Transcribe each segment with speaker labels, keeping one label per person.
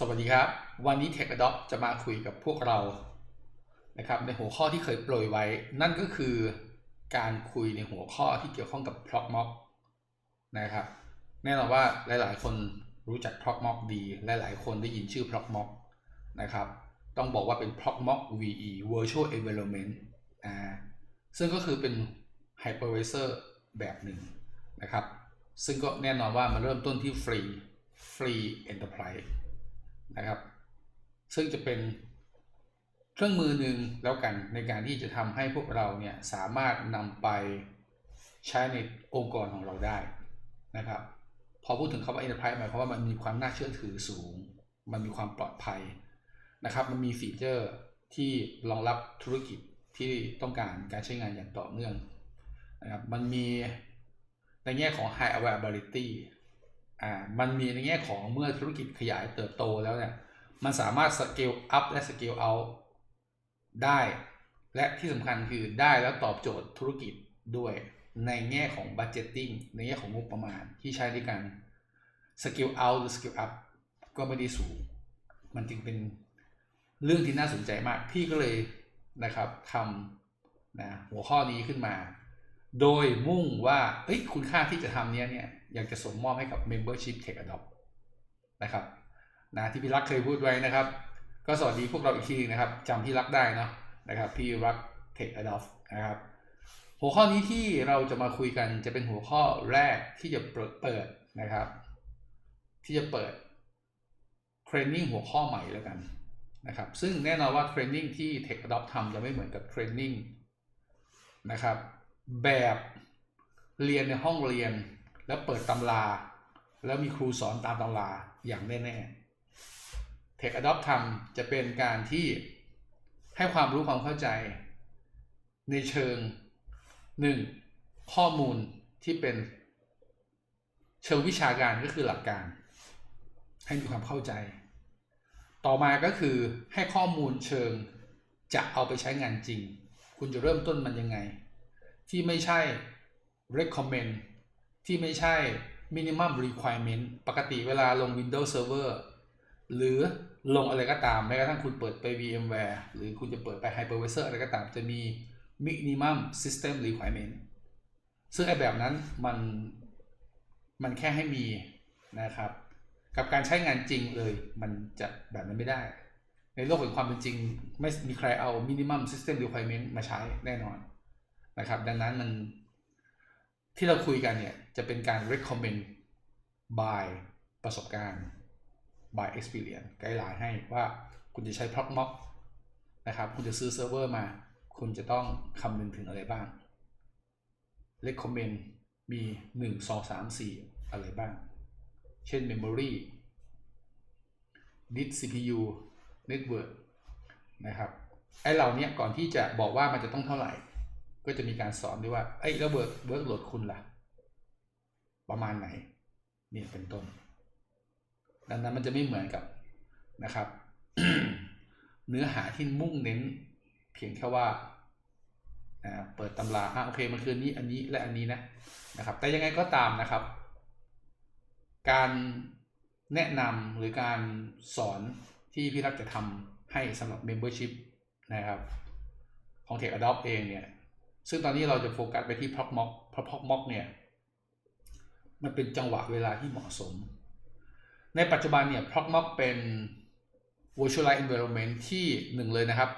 Speaker 1: สวัสดีครับ วันนี้ Tech Adopt จะมาคุยกับพวกเรานะครับในหัวข้อที่เคยโปรยไว้ นั่นก็คือการคุยในหัวข้อที่เกี่ยวข้องกับ Proxmox นะครับแน่นอนว่าหลาย ๆ คนรู้จัก Proxmox ดีและหลายคนได้ยินชื่อ Proxmox นะครับต้องบอกว่าเป็น Proxmox VE Virtual Environment อ่าซึ่งก็คือเป็น Hypervisor แบบหนึ่งนะครับซึ่งก็แน่นอนว่ามันเริ่มต้นที่ฟรี Free Enterprise นะครับ ซึ่งจะเป็นเครื่องมือหนึ่งแล้วกันในการที่จะทำให้พวกเราเนี่ยสามารถนำไปใช้ในองค์กรของเราได้นะครับ พอพูดถึงคำว่า enterprise หมายความว่ามันมีความน่าเชื่อถือสูง มันมีความปลอดภัยนะครับ มันมีฟีเจอร์ที่รองรับธุรกิจที่ต้องการการใช้งานอย่างต่อเนื่องนะครับ มันมีในแง่ของ high availability อ่ามันมีในแง่ของเมื่อธุรกิจขยายเติบโตแล้วเนี่ยมันสามารถ scale up และ scale out ได้ และที่สำคัญคือได้แล้วตอบโจทย์ธุรกิจด้วยในแง่ของ budgeting ในแง่ของงบประมาณที่ใช้ในการ scale out หรือ scale up ก็ไม่ได้สูง มันจึงเป็นเรื่องที่น่าสนใจมาก พี่ก็เลยนะครับทำนะหัวข้อนี้ขึ้นมา โดยมุ่งว่าเอ้ยคุณค่าที่จะทำเนี้ยเนี่ยยากจะส่งมอบให้กับ membership tech adopt นะครับนะที่พี่รักเคยพูดไว้นะครับ ก็สวัสดีพวกเราอีกทีนึงนะครับจำพี่รักได้เนาะนะครับพี่รัก tech adopt นะครับหัวข้อนี้ที่เราจะมาคุยกันจะเป็นหัวข้อแรกที่จะเปิดเปิดนะครับ ที่จะเปิดเทรนนิ่งหัวข้อใหม่แล้วกันนะครับซึ่งแน่นอนว่าเทรนนิ่งที่ Tech Adopt ทำจะไม่เหมือนกับเทรนนิ่งนะครับแบบเรียนในห้องเรียน แล้วเปิดตำรา แล้วมีครูสอนตามตำราอย่างแน่ๆ Tech Adopt ทำจะเป็นการที่ให้ความรู้ความเข้าใจ ในเชิงหนึ่งข้อมูลที่เป็นเชิงวิชาการก็คือหลักการ ให้มีความเข้าใจ ต่อมาก็คือให้ข้อมูลเชิงจะเอาไปใช้งานจริง คุณจะเริ่มต้นมันยังไง ที่ไม่ใช่ recommend ที่ไม่ใช่ minimum requirement ปกติเวลาลง Windows Server หรือลงอะไรก็ตามแม้กระทั่งคุณเปิดไป VMware หรือคุณจะเปิดไป Hypervisor อะไรก็ตามจะมี minimum system requirement ซึ่งไอแบบนั้นมันมันแค่ให้มีนะครับ กับการใช้งานจริงเลยมันจะแบบนั้นไม่ได้ ในโลกแห่งความเป็นจริง ไม่มีใครเอา minimum system requirement มาใช้แน่นอนนะครับ ดังนั้นมัน ที่เราคุยกันเนี่ย จะเป็นการ recommend by ประสบการณ์ by experience ไกด์ไลน์ให้ว่าคุณจะใช้ Proxmox นะครับ คุณจะซื้อเซิร์ฟเวอร์มา คุณจะต้องคำนึงถึงอะไรบ้าง recommend มี 1 2 3 4 อะไรบ้าง เช่น memory disk CPU network นะครับ ไอ้เหล่านี้ก่อนที่จะบอกว่ามันจะต้องเท่าไหร่ ก็จะมีการสอนด้วยว่าไอ้แล้วเวิร์กเวิร์กโหลดคุณล่ะ ประมาณไหนเนี่ยเป็นต้น ดังนั้นมันจะไม่เหมือนกับนะครับ เนื้อหาที่มุ่งเน้น เพียงแค่ว่าเปิดตำราอะโอเคมันคือนี้อันนี้และอันนี้นะนะครับ แต่ยังไงก็ตามนะครับ การแนะนำหรือการสอนที่พี่รักจะทำให้สำหรับ Membership นะครับของ Tech Adopt เองเนี่ย ซึ่งตอนนี้เราจะโฟกัสไปที่ Proxmox เพราะ Proxmox เนี่ย มันเป็นจังหวะเวลาที่เหมาะสม ในปัจจุบันเนี่ย Proxmox เป็น Virtualized Environment ที่หนึ่งเลยนะครับ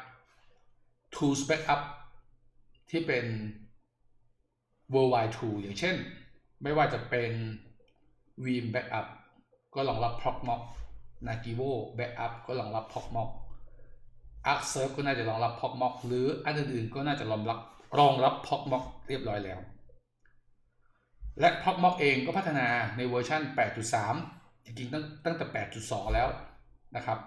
Speaker 1: Tools Backup ที่เป็น worldwide tool อย่างเช่น ไม่ว่าจะเป็น Veeam Backup ก็รองรับ Proxmox Nagivo Backup ก็รองรับ Proxmox ArcServe ก็น่าจะรองรับ Proxmox หรืออันอื่นๆก็น่าจะรองรับ รองรับ Proxmox เรียบร้อยแล้ว และ Proxmox เองก็พัฒนาในเวอร์ชัน8.3 จริงๆตั้งตั้งแต่ 8.2 แล้วนะครับ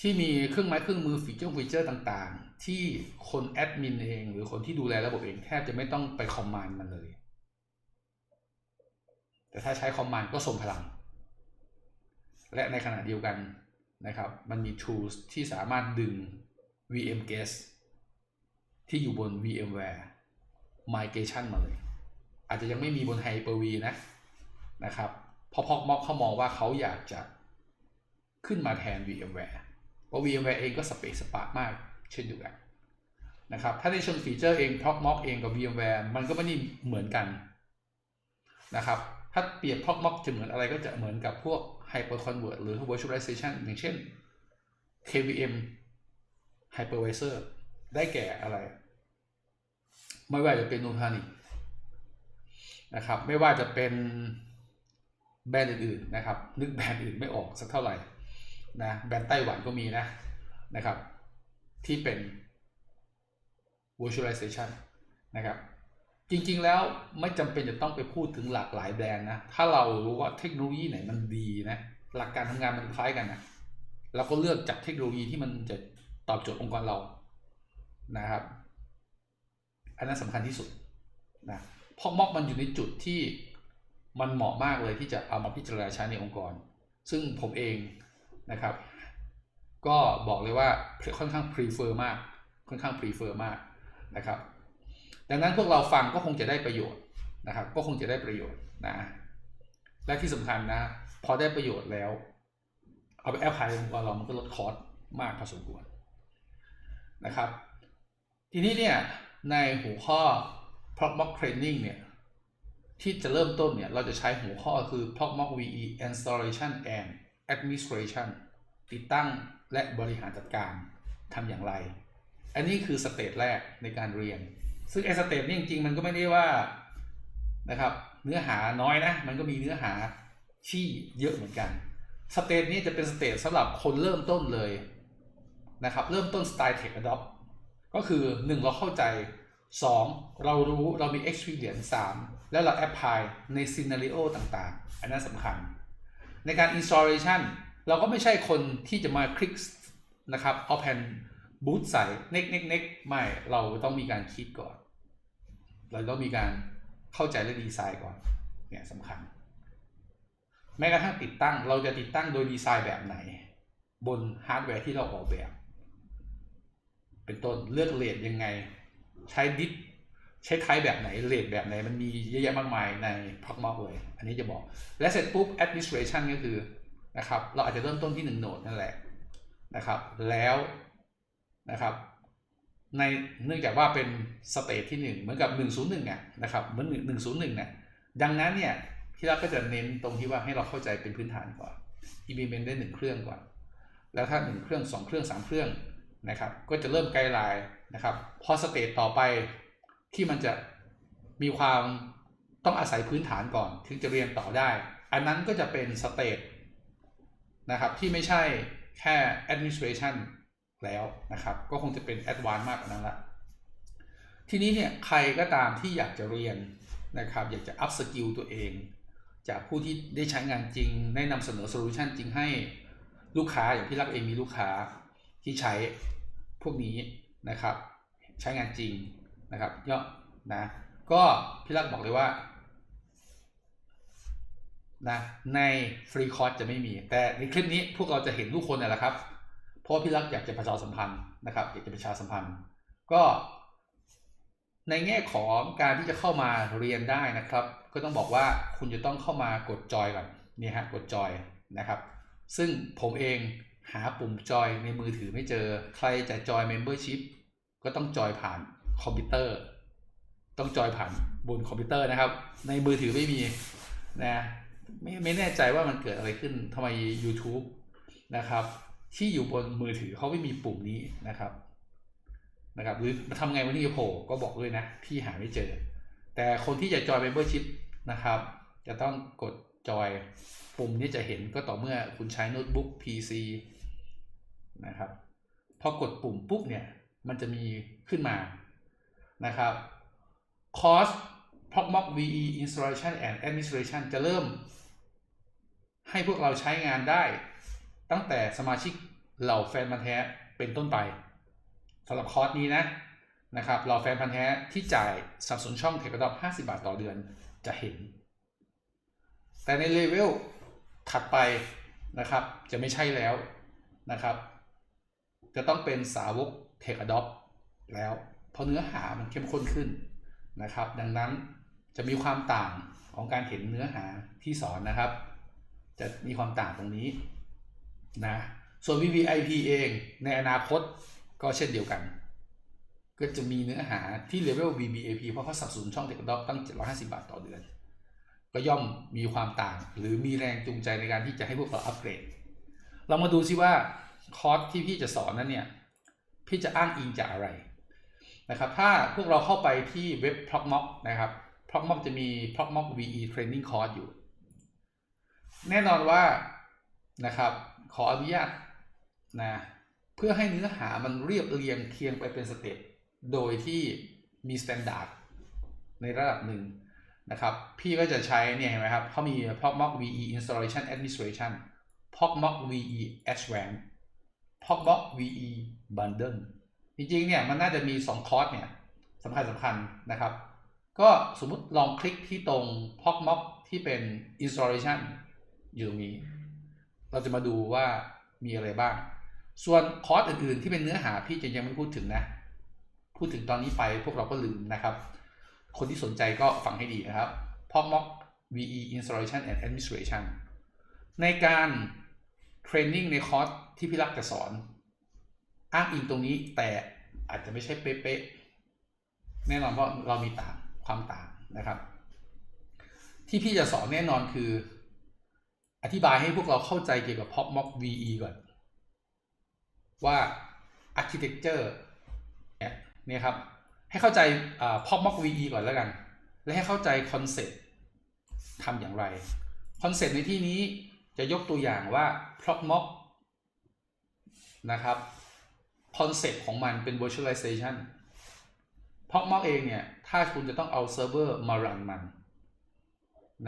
Speaker 1: ที่มีเครื่องไม้เครื่องมือฟีเจอร์ฟีเจอร์ต่างๆ ที่คนแอดมินเองหรือคนที่ดูแลระบบเองแทบจะไม่ต้องไปคอมมานด์มันเลย แต่ถ้าใช้คอมมานด์ก็ส่งพลัง และในขณะเดียวกันนะครับ มันมี tools ที่สามารถดึง VM guest ที่อยู่บน VMware migration มาเลย อาจจะยังไม่มีบน Hyper-V นะนะครับเพราะพอกม็อกเขามองว่าเขาอยากจะขึ้นมาแทน VMware เพราะ VMware เองก็สเปซสปาร์มาก เช่นเดียวกันนะครับถ้าในเชิงฟีเจอร์เอง Proxmox เองกับ VMware มันก็ไม่ได้เหมือนกันนะครับถ้าเปรียบ Proxmox จะเหมือนอะไรก็จะเหมือนกับพวก Hyperconvert หรือ Virtualization อย่างเช่น KVM Hypervisor ได้แก่อะไร ไม่ว่าจะเป็นนูทานินะครับ ไม่ว่าจะเป็นแบรนด์อื่นๆนะครับ นึกแบรนด์อื่นไม่ออกสักเท่าไหร่นะแบรนด์ไต้หวันก็มีนะนะครับ ที่เป็น virtualization นะครับ จริงๆแล้วไม่จำเป็นจะต้องไปพูดถึงหลากหลายแบรนด์นะ ถ้าเรารู้ว่าเทคโนโลยีไหนมันดีนะ หลักการทำงานมันคล้ายกันนะเราก็เลือกจากเทคโนโลยีที่มันจะตอบโจทย์องค์กรเรานะครับ อันนั้นสำคัญที่สุดนะเพราะม็อกมันอยู่ในจุดที่มันเหมาะมากเลยที่จะเอามาพิจารณาใช้ในองค์กร ซึ่งผมเองนะครับ ก็บอกเลยว่าค่อนข้าง prefer มาก ค่อนข้าง prefer มากนะครับ ดังนั้นพวกเราฟังก็คงจะได้ประโยชน์นะครับ ก็คงจะได้ประโยชน์นะ และที่สำคัญนะ พอได้ประโยชน์แล้ว เอาไปแอพพลายองค์กรเรามันก็ลดคอสมากพอสมควรนะครับ ทีนี้เนี่ย ในหัวข้อ Proxmox Training เนี่ย ที่จะเริ่มต้นเนี่ย เราจะใช้หัวข้อคือ Proxmox VE Installation and Administration ติดตั้งและบริหารจัดการทำอย่างไร อันนี้คือสเตจแรกในการเรียน ซึ่งไอ้สเตจนี้จริงๆ มันก็ไม่ได้ว่านะครับเนื้อหาน้อยนะ มันก็มีเนื้อหาที่เยอะเหมือนกัน สเตจนี้จะเป็นสเตจสำหรับคนเริ่มต้นเลยนะครับ เริ่มต้นสไตล์ Tech Adopt ก็คือ1เราเข้าใจ2เรารู้เรามี experience 3แล้วเรา apply ใน scenario ต่างๆ อันนั้นสำคัญ ในการ installation เราก็ไม่ใช่คนที่จะมาคลิกนะครับเอาแผ่นบูตใส่เน็กเน็กเน็กไม่เราต้องมีการคิดก่อน เราต้องมีการเข้าใจและดีไซน์ก่อนเนี่ยสำคัญ แม้กระทั่งติดตั้งเราจะติดตั้งโดยดีไซน์แบบไหน บนฮาร์ดแวร์ที่เราออกแบบ เป็นต้นเลือกเลทยังไง ใช้ดิสใช้ไทป์แบบไหนเลทแบบไหน มันมีเยอะแยะมากมายใน Proxmox เลย อันนี้จะบอก และเสร็จปุ๊บ administration ก็คือนะครับ เราอาจจะเริ่มต้นที่1โหนดนั่นแหละนะครับ แล้วนะครับในเนื่องจากว่าเป็นสเตจที่ 1 เหมือนกับ 101อะนะครับเหมือน101เนี่ยดังนั้นเนี่ยที่เราก็จะเน้นตรงที่ว่าให้เราเข้าใจเป็นพื้นฐานก่อน implement ได้ 1 เครื่องก่อน แล้วถ้า 1 เครื่อง 2 เครื่อง 3 เครื่อง นะครับ ก็จะเริ่มไกด์ไลน์นะครับ พอสเตจต่อไปที่มันจะมีความต้องอาศัยพื้นฐานก่อน ถึงจะเรียนต่อได้ อันนั้นก็จะเป็นสเตจนะครับที่ไม่ใช่แค่ administration แล้วนะครับ ก็คงจะเป็น advanced มากกว่านั้นละทีนี้เนี่ยใครก็ตามที่อยากจะเรียนนะครับ อยากจะ up skill ตัวเอง จากผู้ที่ได้ใช้งานจริง ได้นำเสนอโซลูชันจริงให้ลูกค้าอย่างพี่รักเองมีลูกค้า ที่ใช้พวกนี้นะครับ ใช้งานจริงนะครับเยอนะก็พี่รักบอกเลยว่านะในฟรีคอร์สจะไม่มี แต่ในคลิปนี้พวกเราจะเห็นทุกคนน่แหละครับ เพราะพี่รักอยากจะประชาสัมพันธ์นะครับอยากจะประชาสัมพันธ์ ก็ในแง่ของการที่จะเข้ามาเรียนได้นะครับ ก็ต้องบอกว่าคุณจะต้องเข้ามากดจอยก่อนนี่ฮะกดจอยนะครับ ซึ่งผมเอง หาปุ่มจอยในมือถือไม่เจอ ใครจะจอย Membership ก็ต้องจอยผ่านคอมพิวเตอร์ ต้องจอยผ่านบนคอมพิวเตอร์นะครับ ในมือถือไม่มีนะไม่ไม่แน่ใจว่ามันเกิดอะไรขึ้นทำไม YouTube นะครับ ที่อยู่บนมือถือเขาไม่มีปุ่มนี้นะครับนะครับหรือทำไงวันนี้โผล่ก็บอกด้วยนะพี่หาไม่เจอ แต่คนที่จะจอย Membership นะครับ จะต้องกดจอยปุ่มนี้จะเห็นก็ต่อเมื่อคุณใช้โน้ตบุ๊ก PC นะครับ พอกดปุ่มปุ๊บเนี่ยมันจะมีขึ้นมานะครับคอร์ส Proxmox VE Installation and Administration จะเริ่ม ให้พวกเราใช้งานได้ตั้งแต่สมาชิกเหล่าแฟนพันธ์แท้เป็นต้นไปสำหรับคอร์สนี้นะนะครับเหล่าแฟนพันธ์แท้ที่จ่ายสับสนช่องเทคดอป50 บาทต่อเดือนจะเห็น แต่ในเลเวลถัดไปนะครับจะไม่ใช่แล้วนะครับ จะต้องเป็นสาวกเทคดอปแล้ว เพราะเนื้อหามันเข้มข้นขึ้นนะครับ ดังนั้นจะมีความต่างของการเห็นเนื้อหาที่สอนนะครับ จะมีความต่างตรงนี้นะส่วน VVIP เองในอนาคตก็เช่นเดียวกัน ก็จะมีเนื้อหาที่เลเวล VVIP เพราะเขาสับสนช่องเทคด็อกตั้ง 750 บาทต่อเดือน ก็ย่อมมีความต่าง หรือมีแรงจูงใจในการที่จะให้พวกเราอัปเกรด เรามาดูซิว่า คอร์สที่พี่จะสอนนั้นเนี่ย พี่จะอ้างอิงจากอะไรนะครับ ถ้าพวกเราเข้าไปที่เว็บ p r o c m o c นะครับ p r o c m o c จะมี p r o c m o c VE Training Course อยู่ แน่นอนว่านะครับขออนุญาตนะเพื่อให้เนื้อหามันเรียบเรียงเคียงไปเป็นสเต็ปโดยที่มีมาตรฐานในระดับหนึ่งนะครับ พี่ก็จะใช้เนี่ยเห็นไหมครับเขามี p r o c m o c VE Installation Administration p r o c m o c VE Advanced p r o c m o c VE Bundle จริงๆเนี่ยมันน่าจะมี 2 คอร์สเนี่ยสำคัญสำคัญนะครับ ก็สมมุติลองคลิกที่ตรง p r o c m o c ที่เป็น Installation อยู่ตรงนี้ เราจะมาดูว่ามีอะไรบ้าง ส่วนคอร์สอื่นๆ ที่เป็นเนื้อหาพี่จะยังไม่พูดถึงนะ พูดถึงตอนนี้ไปพวกเราก็ลืมนะครับ คนที่สนใจก็ฟังให้ดีนะครับ p o c m o c VE Installation and Administration ในการ เทรนนิ่งในคอร์สที่พี่รักจะสอน อ้างอิงตรงนี้แต่อาจจะไม่ใช่เป๊ะๆแน่นอนเพราะเรามีต่างความต่างนะครับ ที่พี่จะสอนแน่นอนคือ อธิบายให้พวกเราเข้าใจเกี่ยวกับ p o p m o c VE ก่อน ว่า architecture เนี่ยนี่ครับ ให้เข้าใจ p o p m o c VE ก่อนแล้วกัน และให้เข้าใจคอนเซ็ปต์ทำอย่างไรคอนเซ็ปต์ในที่นี้ จะยกตัวอย่างว่า p o p m o c นะครับคอนเซ็ปต์ของมันเป็น virtualization p o p m o c เองเนี่ยถ้าคุณจะต้องเอาเซิร์ฟเวอร์มารันมัน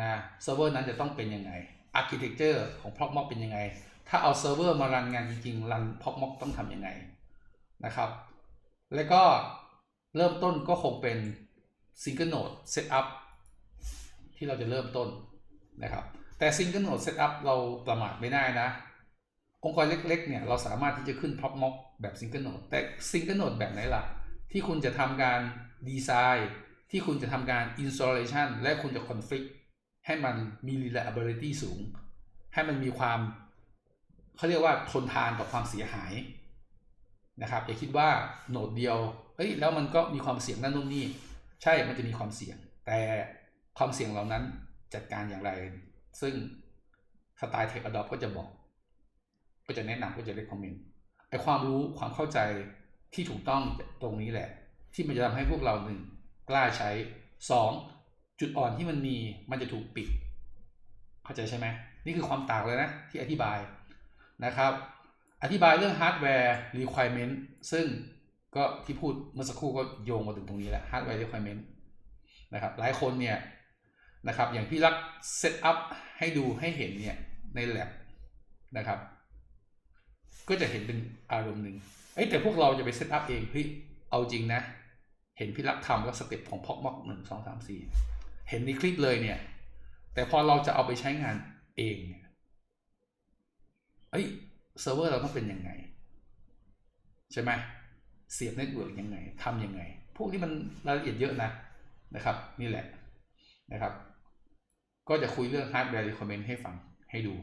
Speaker 1: นะเซิร์ฟเวอร์นั้นจะต้องเป็นยังไง architecture ของ p o p m o c เป็นยังไง ถ้าเอาเซิร์ฟเวอร์มารันงานจริงๆรัน p o p m o c ต้องทำยังไงนะครับ แล้วก็เริ่มต้นก็คงเป็น single node setup ที่เราจะเริ่มต้นนะครับ แต่ single node setup เราประมาทไม่ได้นะ องค์กรเล็กๆเนี่ยเราสามารถที่จะขึ้น p o p m o c แบบ single node แต่ single node แบบไหนล่ะ ที่คุณจะทำการดีไซน์ที่คุณจะทำการ installation และคุณจะ config ให้มันมี reliability สูง ให้มันมีความเขาเรียกว่าทนทานต่อความเสียหายนะครับอย่าคิดว่าโหนดเดียวเฮ้ยแล้วมันก็มีความเสี่ยงนั่นนู่นนี่ ใช่มันจะมีความเสี่ยง แต่ความเสี่ยงเหล่านั้นจัดการอย่างไร ซึ่งสไตล์ Tech Adopt ก็จะบอก ก็จะแนะนำก็จะ recommend ไอความรู้ความเข้าใจที่ถูกต้องตรงนี้แหละ ที่มันจะทำให้พวกเราหนึ่งกล้าใช้สองจุดอ่อนที่มันมีมันจะถูกปิด เข้าใจใช่ไหมนี่คือความต่างเลยนะ ที่อธิบายนะครับ อธิบายเรื่อง hardware requirement ซึ่งก็ที่พูดเมื่อสักครู่ก็โยงมาถึงตรงนี้แหละ hardware requirement นะครับหลายคนเนี่ย นะครับ อย่างพี่รักเซตอัพให้ดูให้เห็นเนี่ยใน lab นะครับ ก็จะเห็นเป็นอารมณ์หนึ่งเอ้แต่พวกเราจะไปเซตอัพเองเฮ้ยเอาจริงนะ เห็นพี่รักทำแล้วสเต็ปของพอกม็อกหนึ่งสองสามสี่เห็นในคลิปเลยเนี่ย แต่พอเราจะเอาไปใช้งานเองเนี่ยเอ้ยเซิร์ฟเวอร์เราต้องเป็นยังไง ใช่ไหมเสียบเน็ตเวิร์กยังไงทำยังไง พวกนี้มันรายละเอียดเยอะนะนะครับ นี่แหละนะครับ ก็จะคุยเรื่อง hardware requirement ให้ฟังให้ดู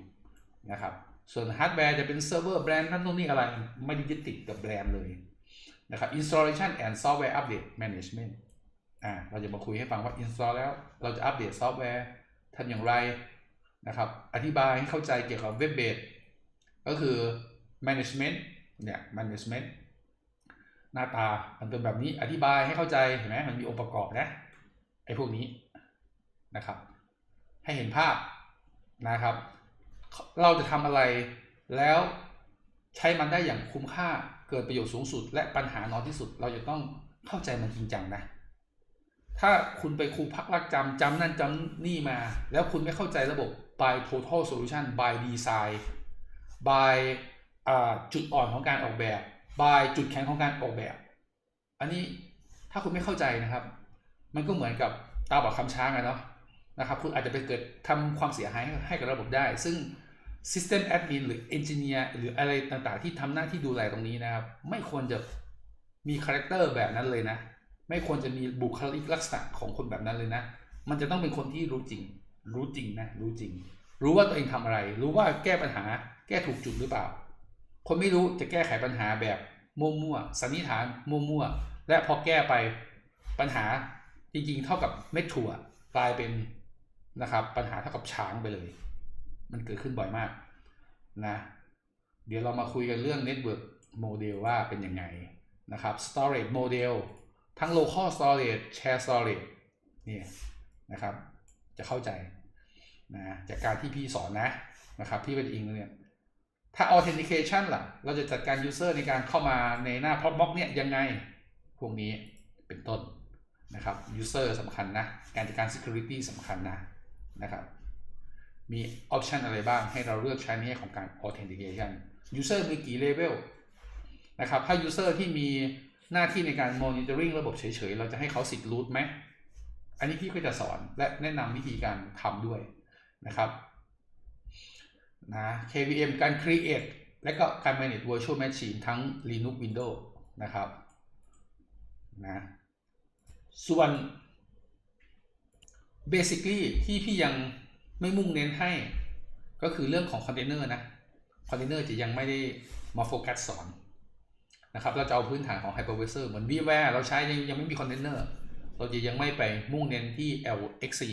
Speaker 1: นะครับ ส่วนฮาร์ดแวร์จะเป็นเซิร์ฟเวอร์แบรนด์นั่นตรงนี้อะไร ไม่ได้ยึดติดกับแบรนด์เลยนะครับ installation and software update management อ่าเราจะมาคุยให้ฟังว่า install แล้วเราจะอัปเดตซอฟต์แวร์ทำอย่างไรนะครับ อธิบายให้เข้าใจเกี่ยวกับเว็บเบสก็คือ management เนี่ย management หน้าตา มันเป็นแบบนี้ อธิบายให้เข้าใจ เห็นไหมมันมีองค์ประกอบนะ ไอ้พวกนี้นะครับ ให้เห็นภาพนะครับ เราจะทำอะไรแล้วใช้มันได้อย่างคุ้มค่าเกิดประโยชน์สูงสุด และปัญหาน้อยที่สุด เราจะต้องเข้าใจมันจริงจังนะถ้าคุณไปครูพักรักจำจำนั่นจำนี่มา แล้วคุณไม่เข้าใจระบบ by total solution by design by จุดอ่อนของการออกแบบ by จุดแข็งของการออกแบบ อันนี้ถ้าคุณไม่เข้าใจนะครับ มันก็เหมือนกับตาบอดคำช้างอะเนาะ นะครับคุณอาจจะไปเกิดทำความเสียหายให้กับระบบได้ ซึ่ง System Admin หรือ Engineer หรืออะไรต่างๆ ที่ทำหน้าที่ดูแลตรงนี้นะครับ ไม่ควรจะมีคาแรคเตอร์แบบนั้นเลยนะ ไม่ควรจะมีบุคลิกลักษณะของคนแบบนั้นเลยนะ มันจะต้องเป็นคนที่รู้จริง รู้จริงนะ รู้จริง รู้ว่าตัวเองทำอะไร รู้ว่าแก้ปัญหา แก้ถูกจุดหรือเปล่า คนไม่รู้จะแก้ไขปัญหาแบบมั่วๆสันนิษฐานมั่วๆและพอแก้ไปปัญหาจริงๆ เท่ากับเม็ดถั่วกลายเป็น นะครับ ปัญหาเท่ากับช้างไปเลย มันเกิดขึ้นบ่อยมากนะ เดี๋ยวเรามาคุยกันเรื่อง Network Model ว่าเป็นยังไงนะครับ Storage Model ทั้ง Local Storage Share Storage เนี่ยนะครับ จะเข้าใจนะจากการที่พี่สอนนะนะครับพี่เป็นอิงเนี่ยถ้า authentication ล่ะ เราจะจัดการ user ในการเข้ามาในหน้า Propbox เนี่ยยังไง พวกนี้เป็นต้นนะครับ user สำคัญนะ การจัดการ security สำคัญนะ นะครับ มี option อะไรบ้างให้เราเลือกใช้ในแง่ของการ authentication user มีกี่ level นะครับถ้า user ที่มีหน้าที่ในการ monitoring ระบบเฉยๆ เราจะให้เขาสิทธิ์ root ไหม อันนี้พี่ก็จะสอนและแนะนำวิธีการทำด้วยนะครับนะ KVM การ create และก็การ manage virtual machine ทั้ง Linux Windows นะครับนะส่วน basically ที่พี่ยังไม่มุ่งเน้นให้ ก็คือเรื่องของคอนเทนเนอร์นะคอนเทนเนอร์จะยังไม่ได้มาโฟกัสสอนนะครับเราจะเอาพื้นฐานของ hypervisor เหมือน VMware เราใช้ยังยังไม่มีคอนเทนเนอร์เราจะยังไม่ไปมุ่งเน้นที่ LXC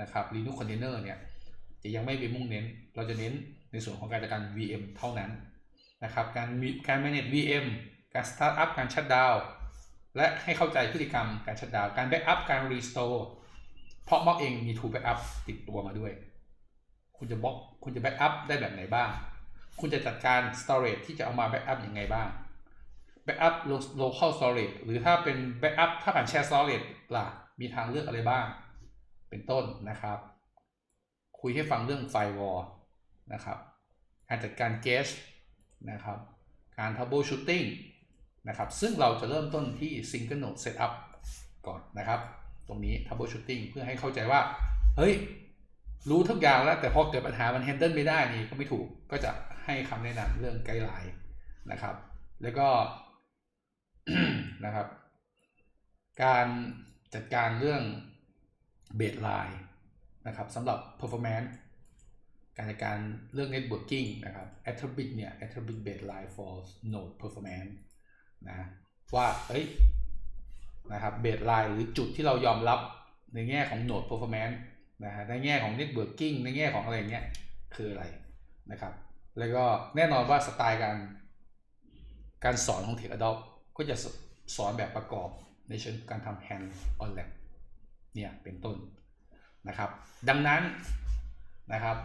Speaker 1: นะครับ Linux Container เนี่ยจะยังไม่ไปมุ่งเน้น เราจะเน้นในส่วนของการจัดการ VM เท่านั้นนะครับ การการ manage VM การ start up การ shut down และให้เข้าใจพฤติกรรมการ shut down การ backup การ restore เพราะม็อกเองมี tool backup ติดตัวมาด้วย คุณจะบล็อกคุณจะ backup ได้แบบไหนบ้าง คุณจะจัดการ storage ที่จะเอามา backup ยังไงบ้าง backup local storage หรือถ้าเป็น backup ถ้าผ่าน share storage ล่ะมีทางเลือกอะไรบ้าง เป็นต้นนะครับ คุยให้ฟังเรื่อง firewall นะครับ การจัดการ cache นะครับ การ troubleshooting นะครับ ซึ่งเราจะเริ่มต้นที่ single node setup ก่อนนะครับ ตรงนี้ troubleshooting เพื่อให้เข้าใจว่า เฮ้ย รู้ทุกอย่างแล้ว แต่พอเกิดปัญหามัน handle ไม่ได้นี่ก็ไม่ถูกก็จะให้คำแนะนำเรื่องไกด์ไลน์นะครับ แล้วก็นะครับ การจัดการเรื่อง baseline นะครับสำหรับ performance การจัดการเรื่อง networking นะครับ attribute เนี่ย attribute baseline for node performance นะว่าเอ้ย นะครับ baseline หรือจุดที่เรายอมรับในแง่ของ node performance นะฮะในแง่ของ networking ในแง่ของอะไรเงี้ยคืออะไรนะครับ แล้วก็แน่นอนว่าสไตล์การการสอนของ Tech Adopt ก็จะสอนแบบประกอบในเชิงการทำ hand on lab เนี่ยเป็นต้นนะครับ ดังนั้นนะครับ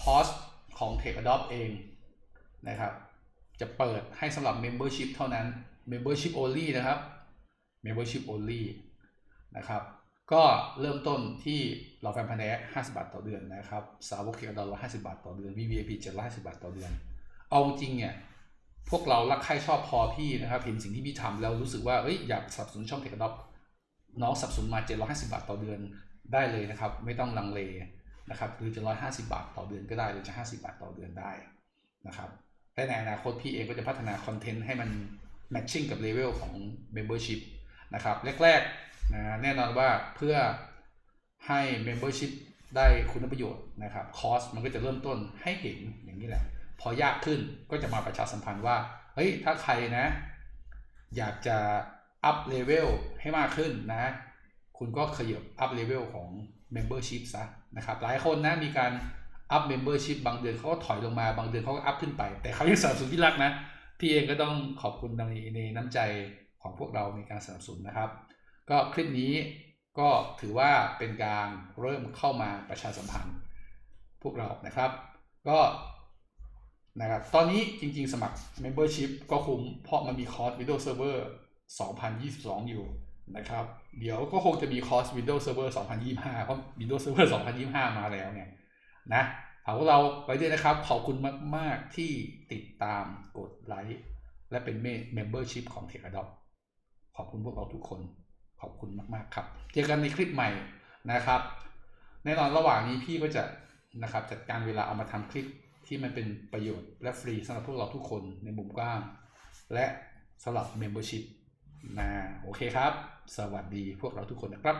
Speaker 1: คอร์สของ Tech Adopt เองนะครับ จะเปิดให้สำหรับ Membership เท่านั้น Membership only นะครับ Membership only นะครับ ก็เริ่มต้นที่เราแฟนพันธุ์แท้50 บาทต่อเดือนนะครับ สาวกเทคดอล150 บาทต่อเดือน VVIP 750 บาทต่อเดือน เอาจริงเนี่ย พวกเรารักใครชอบพอพี่นะครับ เห็นสิ่งที่พี่ทำแล้วรู้สึกว่า เอ้ย อยากสนับสนุนช่องเทคดอน้องสนับสนุนมา 750 บาทต่อเดือนได้เลยนะครับ ไม่ต้องลังเลนะครับ หรือจะ 150 บาทต่อเดือนก็ได้ หรือจะ 50 บาทต่อเดือนได้นะครับและในอนาคตพี่เองก็จะพัฒนาคอนเทนต์ให้มัน แมทชิ่งกับเลเวลของ Membership นะครับแรกๆนะแน่นอนว่าเพื่อให้ Membership ได้คุณประโยชน์นะครับคอสมันก็จะเริ่มต้นให้เห็นอย่างนี้แหละ พอยากขึ้นก็จะมาประชาสัมพันธ์ว่า เฮ้ย ถ้าใครนะ อยากจะอัพเลเวลให้มากขึ้นนะ คุณก็ขยับอัพเลเวลของ Membership ซะนะครับหลายคนนะมีการอัพ Membership บางเดือนเขาก็ถอยลงมาบางเดือนเขาก็อัพขึ้นไป แต่เขายังสนับสนุนที่รักนะ พี่เองก็ต้องขอบคุณในในน้ำใจของพวกเราในการสนับสนุนนะครับ ก็คลิปนี้ก็ถือว่าเป็นการเริ่มเข้ามาประชาสัมพันธ์พวกเรานะครับ ก็นะครับ ตอนนี้จริงๆสมัคร Membership ก็คุ้มเพราะมันมีคอร์ส Windows Server 2022 อยู่นะครับ เดี๋ยวก็คงจะมีคอร์ส Windows Server 2025 เพราะ Windows Server 2025 มาแล้วเนี่ยนะ ฝากพวกเราไว้ด้วยนะครับ ขอบคุณมาก ๆ ที่ติดตามกดไลค์และเป็น Membership ของ Tech a d o p ขอบคุณพวกเราทุกคน ขอบคุณมาก ๆ ครับ เจอกันในคลิปใหม่นะครับ แน่นอนระหว่างนี้พี่ก็จะนะครับจัดการเวลาเอามาทำคลิปที่มันเป็นประโยชน์และฟรีสำหรับพวกเราทุกคนในมุมกว้าง และสำหรับ Membership นะโอเคครับ สวัสดีพวกเราทุกคนนะครับ